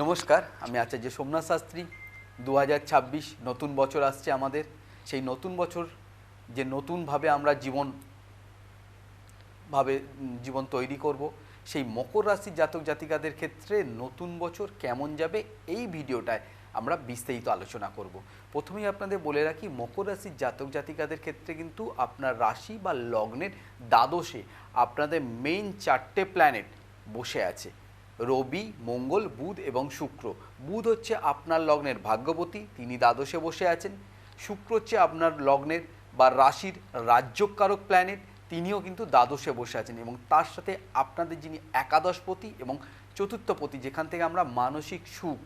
নমস্কার, আমি আচার্য সোমনাথ শাস্ত্রী। দু হাজার ছাব্বিশ নতুন বছর আসছে আমাদের। সেই নতুন বছর যে নতুনভাবে আমরা জীবন, ভাবে জীবন তৈরি করব, সেই মকর রাশির জাতক জাতিকাদের ক্ষেত্রে নতুন বছর কেমন যাবে এই ভিডিওটায় আমরা বিস্তারিত আলোচনা করব। প্রথমেই আপনাদের বলে রাখি, মকর রাশির জাতক জাতিকাদের ক্ষেত্রে কিন্তু আপনার রাশি বা লগ্নের দ্বাদশে আপনাদের মেইন চারটে প্ল্যানেট বসে আছে। রবি, মঙ্গল, বুধ এবং শুক্র। বুধ হচ্ছে আপনার লগ্নের ভাগ্যবতী তিনি দ্বাদশে বসে আছেন। শুক্র হচ্ছে আপনার লগ্নের বা রাশির রাজ্যকারক প্ল্যানেট তিনিও কিন্তু দ্বাদশে বসে আছেন এবং তার সাথে আপনাদের যিনি একাদশপতি এবং চতুর্থপতি, যেখান থেকে আমরা মানসিক সুখ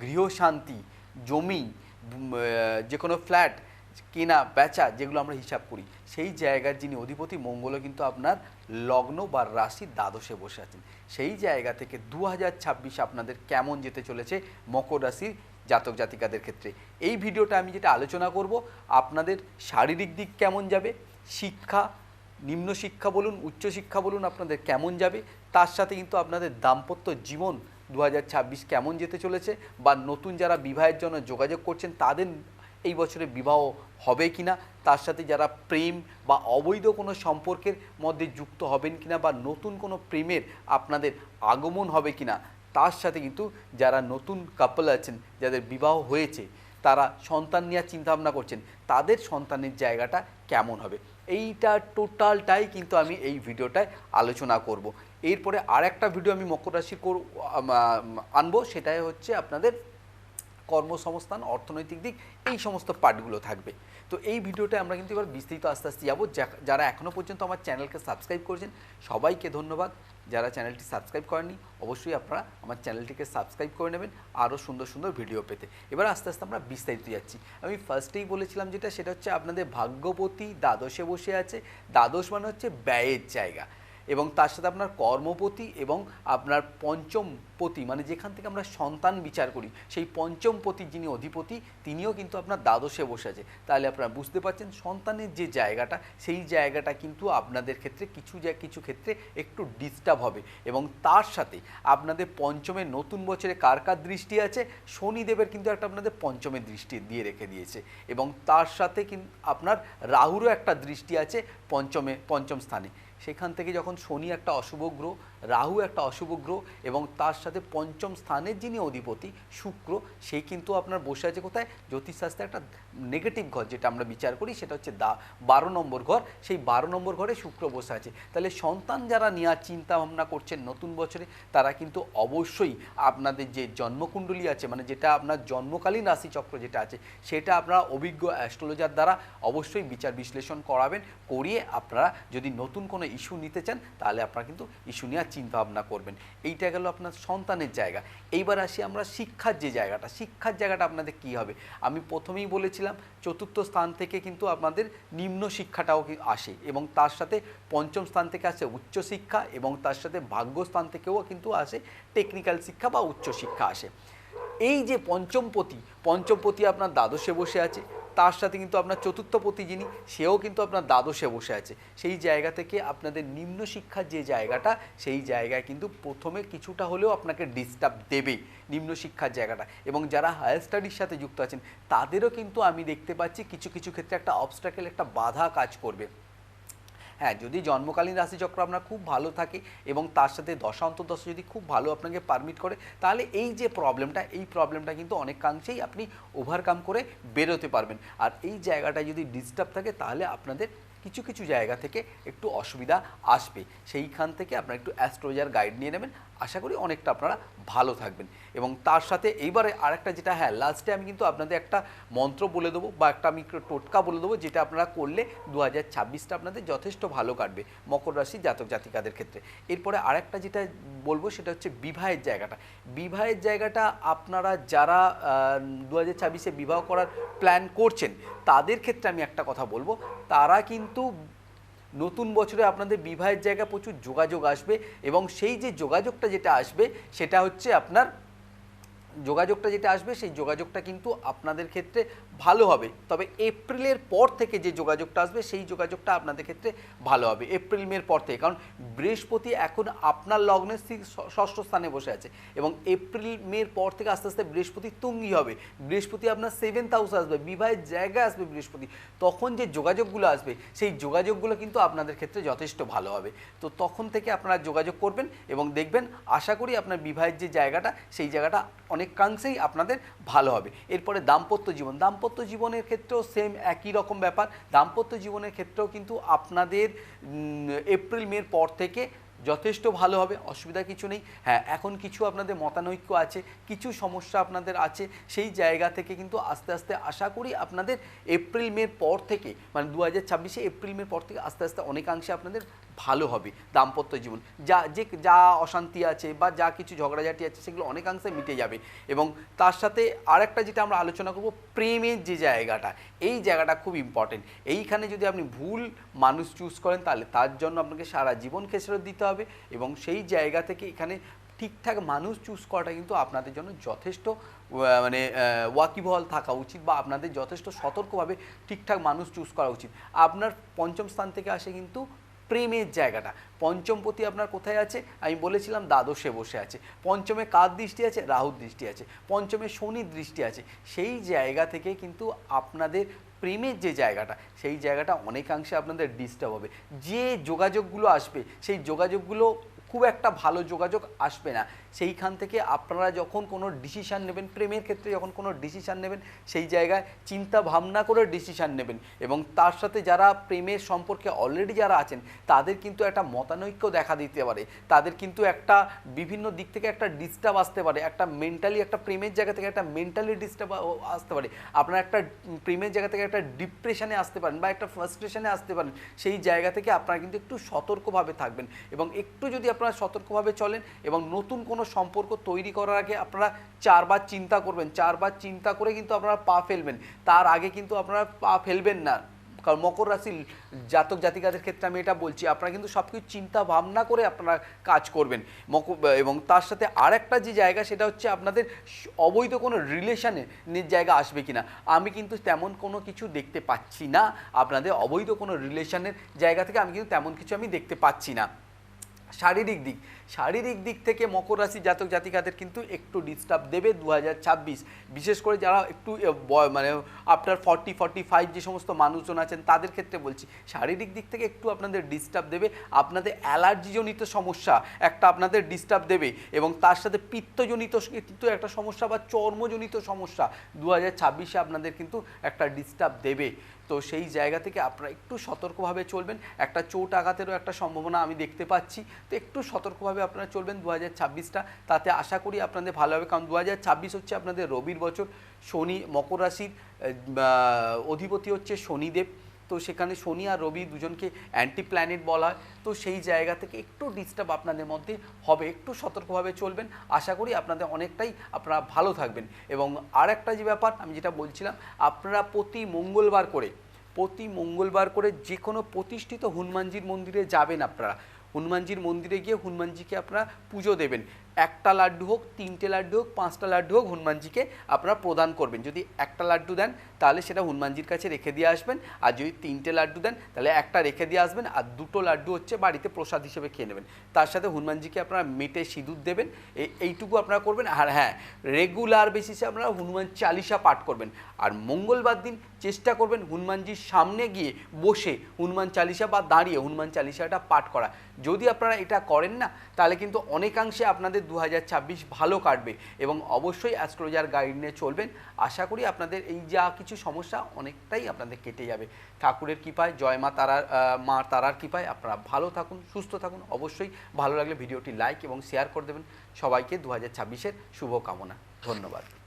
গৃহশান্তি জমি যে কোনো ফ্ল্যাট কেনা, বেচা, যেগুলো আমরা হিসাব করি, সেই জায়গার যিনি অধিপতি, মঙ্গলও কিন্তু আপনার লগ্ন বা রাশির দ্বাদশে বসে আছেন। সেই জায়গা থেকে দু হাজার ছাব্বিশ আপনাদের কেমন যেতে চলেছে মকর রাশির জাতক জাতিকাদের ক্ষেত্রে? এই ভিডিওটা আমি যেটা আলোচনা করব, আপনাদের শারীরিক দিক কেমন যাবে? শিক্ষা, নিম্ন শিক্ষা বলুন, উচ্চ শিক্ষা বলুন, আপনাদের কেমন যাবে? তার সাথে কিন্তু আপনাদের দাম্পত্য জীবন দু হাজার ছাব্বিশ কেমন যেতে চলেছে? বা নতুন যারা বিবাহের জন্য যোগাযোগ করছেন, তাদের এই বছরে বিবাহ হবে কিনা তার সাথে যারা প্রেম বা অবৈধ কোনো সম্পর্কের মধ্যে যুক্ত হবেন কিনা বা নতুন কোনো প্রেমের আপনাদের আগমন হবে কিনা তার সাথে কিন্তু যারা নতুন কাপল আছেন যাদের বিবাহ হয়েছে তারা সন্তান নেওয়ার চিন্তাভাবনা করছেন তাদের সন্তানের জায়গাটা কেমন হবে? এইটা টোটালটাই কিন্তু আমি এই ভিডিওটায় আলোচনা করব। এরপরে আর একটা ভিডিও আমি মকর আম, আনব সেটাই হচ্ছে আপনাদের কর্মসংস্থান, অর্থনৈতিক দিক, এই সমস্ত পার্টগুলো থাকবে। তো এই ভিডিওটা আমরা কিন্তু এবার বিস্তৃত আস্তে আস্তে যাব। যারা এখনও পর্যন্ত আমার চ্যানেলকে সাবস্ক্রাইব করেছেন, সবাইকে ধন্যবাদ। যারা চ্যানেলটি সাবস্ক্রাইব করেননি, অবশ্যই আপনারা আমার চ্যানেলটিকে সাবস্ক্রাইব করে নেবেন, আরও সুন্দর সুন্দর ভিডিও পেতে। এবার আস্তে আস্তে আমরা বিস্তারিত যাচ্ছি। আমি ফার্স্টেই বলেছিলাম যেটা, সেটা হচ্ছে আপনাদের ভাগ্যপতি দ্বাদশে বসে আছে। দ্বাদশ মানে হচ্ছে ব্যয়ের জায়গা। এবং তার সাথে আপনার কর্মপতি এবং আপনার পঞ্চম পতি মানে যেখান থেকে আমরা সন্তান বিচার করি, সেই পঞ্চম পতি যিনি অধিপতি, তিনিও কিন্তু আপনার দ্বাদশে বসে আছে। তাহলে আপনারা বুঝতে পারছেন, সন্তানের যে জায়গাটা, সেই জায়গাটা কিন্তু আপনাদের ক্ষেত্রে কিছু জায় কিছু ক্ষেত্রে একটু ডিস্টার্ব হবে। এবং তার সাথে আপনাদের পঞ্চমে নতুন বছরে কার কার দৃষ্টি আছে? শনিদেবের কিন্তু একটা আপনাদের পঞ্চমের দৃষ্টি দিয়ে রেখে দিয়েছে। এবং তার সাথে কিন্তু আপনার রাহুরও একটা দৃষ্টি আছে পঞ্চমে, পঞ্চম স্থানে। সেখান থেকে যখন শনি একটা অশুভ গ্রহ রাহু একটা অশুভ গ্রহ এবং তার সাথে পঞ্চম স্থানের যিনি অধিপতি শুক্র সেই কিন্তু আপনার বসে আছে কোথায়? জ্যোতিষশাস্ত্রে একটা নেগেটিভ ঘর যেটা আমরা বিচার করি, সেটা হচ্ছে দা, বারো নম্বর ঘর। সেই বারো নম্বর ঘরে শুক্র বসে আছে। তাহলে সন্তান যারা নেওয়ার চিন্তা ভাবনা করছেন নতুন বছরে, তারা কিন্তু অবশ্যই আপনাদের যে জন্মকুণ্ডলী আছে মানে যেটা আপনার জন্মকালীন রাশিচক্র যেটা আছে, সেটা আপনারা অভিজ্ঞ অ্যাস্ট্রোলজার দ্বারা অবশ্যই বিচার বিশ্লেষণ করাবেন, করিয়ে আপনারা যদি নতুন কোনো ইস্যু নিতে চান, তাহলে আপনারা কিন্তু ইস্যু নেওয়ার চিন্তা ভাবনা করবেন। এইটা গেল আপনার সন্তানের জায়গা। এইবার আসি আমরা শিক্ষার যে জায়গাটা। শিক্ষার জায়গাটা আপনাদের কি হবে? আমি প্রথমেই বলেছিলাম, চতুর্থ স্থান থেকে কিন্তু আপনাদের নিম্ন শিক্ষাটাও আসে এবং তার সাথে পঞ্চম স্থান থেকে আসে উচ্চশিক্ষা এবং তার সাথে ভাগ্যস্থান থেকেও কিন্তু আসে টেকনিক্যাল শিক্ষা বা উচ্চশিক্ষা আসে। এই যে পঞ্চমপতি পঞ্চমপতি আপনার দ্বাদশে বসে আছে। তার সাথে কিন্তু আপনার চতুর্থপতি যিনি, সেও কিন্তু আপনার দ্বাদশে বসে আছে। সেই জায়গা থেকে আপনাদের নিম্ন শিক্ষার যে জায়গাটা, সেই জায়গায় কিন্তু প্রথমে কিছুটা হলেও আপনাকে ডিস্টার্ব দেবেই নিম্ন শিক্ষার জায়গাটা। এবং যারা হায়ার স্টাডির সাথে যুক্ত আছেন, তাদেরও কিন্তু আমি দেখতে পাচ্ছি কিছু কিছু ক্ষেত্রে একটা অবস্ট্রাকেল একটা বাধা কাজ করবে। হ্যাঁ যদি জন্মকালীন রাশিচক্র আপনার খুব ভালো থাকে এবং তার সাথে দশা অন্তর্দশা যদি খুব ভালো আপনাকে পারমিট করে, তাহলে এই যে প্রবলেমটা এই প্রবলেমটা কিন্তু অনেকাংশেই আপনি ওভারকাম করে বেরোতে পারবেন। আর এই জায়গাটা যদি ডিস্টার্ব থাকে, তাহলে আপনাদের কিছু কিছু জায়গা থেকে একটু অসুবিধা আসবে। সেইখান থেকে আপনার একটু অ্যাস্ট্রোলজার গাইড নিয়ে নেবেন। আশা করি অনেকটা আপনারা ভালো থাকবেন। এবং তার সাথে এইবারে আরেকটা যেটা হ্যাঁ লাস্টে আমি কিন্তু আপনাদের একটা মন্ত্র বলে দেবো বা একটা আমি টোটকা বলে দেবো, যেটা আপনারা করলে দু হাজার ছাব্বিশটা আপনাদের যথেষ্ট ভালো কাটবে মকর রাশি জাতক জাতিকাদের ক্ষেত্রে। এরপরে আরেকটা যেটা বলব, সেটা হচ্ছে বিবাহের জায়গাটা। বিবাহের জায়গাটা আপনারা যারা দু হাজার ছাব্বিশে বিবাহ করার প্ল্যান করছেন, তাদের ক্ষেত্রে আমি একটা কথা বলব। তারা কিন্তু নতুন বছরে আপনাদের বিবাহের জায়গা প্রচুর যোগাযোগ আসবে এবং সেই যে যোগাযোগটা যেটা আসবে, সেটা হচ্ছে আপনার যোগাযোগটা যেটা আসবে, সেই যোগাযোগটা কিন্তু আপনাদের ক্ষেত্রে ভালো হবে। তবে এপ্রিলের পর থেকে যে যোগাযোগটা আসবে, সেই যোগাযোগটা আপনাদের ক্ষেত্রে ভালো হবে। এপ্রিল, মের পর থেকে। কারণ বৃহস্পতি এখন আপনার লগ্নের ষষ্ঠ স্থানে বসে আছে এবং এপ্রিল, মের পর থেকে আস্তে আস্তে বৃহস্পতি তুঙ্গি হবে। বৃহস্পতি আপনার সেভেন্থ হাউসে আসবে, বিবাহের জায়গায় আসবে বৃহস্পতি। তখন যে যোগাযোগগুলো আসবে, সেই যোগাযোগগুলো কিন্তু আপনাদের ক্ষেত্রে যথেষ্ট ভালো হবে। তো তখন থেকে আপনারা যোগাযোগ করবেন এবং দেখবেন, আশা করি আপনার বিবাহের যে জায়গাটা, সেই জায়গাটা অনেকাংশেই আপনাদের ভালো হবে। এরপরে দাম্পত্য জীবন। দাম্পত্য জীবনের ক্ষেত্রেও সেম একই রকম ব্যাপার। দাম্পত্য জীবনের ক্ষেত্রেও কিন্তু আপনাদের এপ্রিল মের পর থেকে যথেষ্ট ভালো হবে, অসুবিধা কিছু নেই। হ্যাঁ এখন কিছু আপনাদের মতানৈক্য আছে, কিছু সমস্যা আপনাদের আছে, সেই জায়গা থেকে কিন্তু আস্তে আস্তে আশা করি আপনাদের এপ্রিল মের পর থেকে মানে দু হাজার এপ্রিল মের পর থেকে আস্তে আস্তে অনেকাংশে আপনাদের ভালো হবে, দাম্পত্য জীবন। যা, যে, যা অশান্তি আছে বা যা কিছু ঝগড়াঝাটি আছে সেগুলো অনেকাংশে মিটে যাবে। এবং তার সাথে আরেকটা যেটা আমরা আলোচনা করব, প্রেমের যে জায়গাটা, এই জায়গাটা খুব ইম্পর্টেন্ট এইখানে যদি আপনি ভুল মানুষ চুজ করেন, তাহলে তার জন্য আপনাকে সারা জীবন খেসরত দিতে হবে এবং সেই জায়গা থেকে এখানে ঠিকঠাক মানুষ চুজ করাটা কিন্তু আপনাদের জন্য যথেষ্ট মানে ওয়াকিবহল থাকা উচিত বা আপনাদের যথেষ্ট সতর্কভাবে ঠিকঠাক মানুষ চুজ করা উচিত। আপনার পঞ্চম স্থান থেকে আসে কিন্তু প্রেমের জায়গাটা। পঞ্চম প্রতি আপনার কোথায় আছে? আমি বলেছিলাম দ্বাদশে বসে আছে। পঞ্চমে কার দৃষ্টি আছে? রাহুর দৃষ্টি আছে। পঞ্চমে শনির দৃষ্টি আছে। সেই জায়গা থেকে কিন্তু আপনাদের প্রেমের যে জায়গাটা, সেই জায়গাটা অনেকাংশে আপনাদের ডিস্টার্ব হবে। যে যোগাযোগগুলো আসবে, সেই যোগাযোগগুলো খুব একটা ভালো যোগাযোগ আসবে না। সেইখান থেকে আপনারা যখন কোনো ডিসিশান নেবেন, প্রেমের ক্ষেত্রে যখন কোনো ডিসিশান নেবেন, সেই জায়গায় চিন্তা ভাবনা করে ডিসিশান নেবেন। এবং তার সাথে যারা প্রেমের সম্পর্কে অলরেডি যারা আছেন, তাদের কিন্তু একটা মতানৈক্য দেখা দিতে পারে। তাদের কিন্তু একটা বিভিন্ন দিক থেকে একটা ডিস্টার্ব আসতে পারে। একটা মেন্টালি একটা প্রেমের জায়গা থেকে একটা মেন্টালি ডিস্টার্ব আসতে পারে। আপনার একটা প্রেমের জায়গা থেকে একটা ডিপ্রেশনে আসতে পারেন বা একটা ফ্রাস্ট্রেশনে আসতে পারেন। সেই জায়গা থেকে আপনারা কিন্তু একটু সতর্কভাবে থাকবেন। এবং একটু যদি আপনারা সতর্কভাবে চলেন এবং নতুন কোনো সম্পর্ক তৈরি করার আগে আপনারা চারবার চিন্তা করবেন, চারবার চিন্তা করে কিন্তু আপনারা পা ফেলবেন। তার আগে কিন্তু আপনারা পা ফেলবেন না। কারণ মকর রাশির জাতক জাতিকাদের ক্ষেত্রে আমি এটা বলছি, আপনারা কিন্তু সব কিছু চিন্তা ভাবনা করে আপনারা কাজ করবেন। মকর, এবং তার সাথে আরেকটা যে জায়গা সেটা হচ্ছে আপনাদের অবৈধ কোনো রিলেশনের জায়গা আসবে কিনা। আমি কিন্তু তেমন কোনো কিছু দেখতে পাচ্ছি না। আপনাদের অবৈধ কোনো রিলেশানের জায়গা থেকে আমি কিন্তু তেমন কিছু আমি দেখতে পাচ্ছি না। শারীরিক দিক। শারীরিক দিক থেকে মকর রাশি জাতক জাতিকাদের কিন্তু একটু ডিস্টার্ব দেবে দু বিশেষ করে যারা একটু মানে আফটার ফর্টি ফর্টি ফাইভ যে সমস্ত মানুষজন আছেন, তাদের ক্ষেত্রে বলছি, শারীরিক দিক থেকে একটু আপনাদের ডিস্টার্ব দেবে। আপনাদের অ্যালার্জিজনিত সমস্যা একটা আপনাদের ডিস্টার্ব দেবে এবং তার সাথে পিত্তজনিত কিন্তু একটা সমস্যা বা চর্মজনিত সমস্যা দু হাজার আপনাদের কিন্তু একটা ডিস্টার্ব দেবে। তো সেই জায়গা থেকে আপনারা একটু সতর্কভাবে চলবেন। একটা চোট আঘাতেরও একটা সম্ভাবনা আমি দেখতে পাচ্ছি। তো একটু সতর্কভাবে আপনারা চলবেন দু হাজার তাতে আশা করি আপনাদের ভালো হবে। কারণ দু হচ্ছে আপনাদের রবির বছর। শনি মকর রাশির অধিপতি হচ্ছে শনিদেব। তো সেখানে শনি আর রবি দুজনকে অ্যান্টি প্ল্যানেট বলা হয়। তো সেই জায়গা থেকে একটু ডিস্টার্ব আপনাদের মধ্যে হবে, একটু সতর্কভাবে চলবেন। আশা করি আপনাদের অনেকটাই আপনারা ভালো থাকবেন। এবং আর একটা যে ব্যাপার, আমি যেটা বলছিলাম, আপনারা প্রতি মঙ্গলবার করে, প্রতি মঙ্গলবার করে যে কোনো প্রতিষ্ঠিত হনুমানজির মন্দিরে যাবেন আপনারা। হনুমানজির মন্দিরে গিয়ে হনুমানজিকে আপনারা পুজো দেবেন। একটা লাড্ডু হোক, তিনটে লাড্ডু হোক, পাঁচটা লাড্ডু হোক, হনুমানজিকে আপনারা প্রদান করবেন। যদি একটা লাড্ডু দেন তাহলে সেটা হনুমানজির কাছে রেখে দিয়ে আসবেন। আর যদি তিনটে লাড্ডু দেন, তাহলে একটা রেখে দিয়ে আসবেন আর দুটো লাড্ডু হচ্ছে বাড়িতে প্রসাদ হিসেবে খেয়ে নেবেন। তার সাথে হনুমানজিকে আপনারা মেটে সিঁদুর দেবেন। এই- এইটুকু আপনারা করবেন। আর হ্যাঁ রেগুলার বেসিসে আপনারা হনুমান চালিশা পাঠ করবেন। আর মঙ্গলবার দিন চেষ্টা করবেন হনুমানজির সামনে গিয়ে বসে হনুমান চালিশা বা দাঁড়িয়ে হনুমান চালিশাটা পাঠ করা। যদি আপনারা এটা করেন না, তাহলে কিন্তু অনেকাংশে আপনাদের দু হাজার ছাব্বিশ ভালো কাটবে। এবং অবশ্যই অ্যাস্ট্রোলজার গাইড নিয়ে চলবেন। আশা করি আপনাদের এই যা সমস্যা অনেকটাই আপনাদের কেটে যাবে। ঠাকুরের কৃপায়, জয় মা তারার মা তারার কৃপায় আপনারা ভালো থাকুন, সুস্থ থাকুন। অবশ্যই ভালো লাগলে ভিডিওটি লাইক এবং শেয়ার করে দেবেন। সবাইকে দু হাজার ছাব্বিশের শুভকামনা। ধন্যবাদ।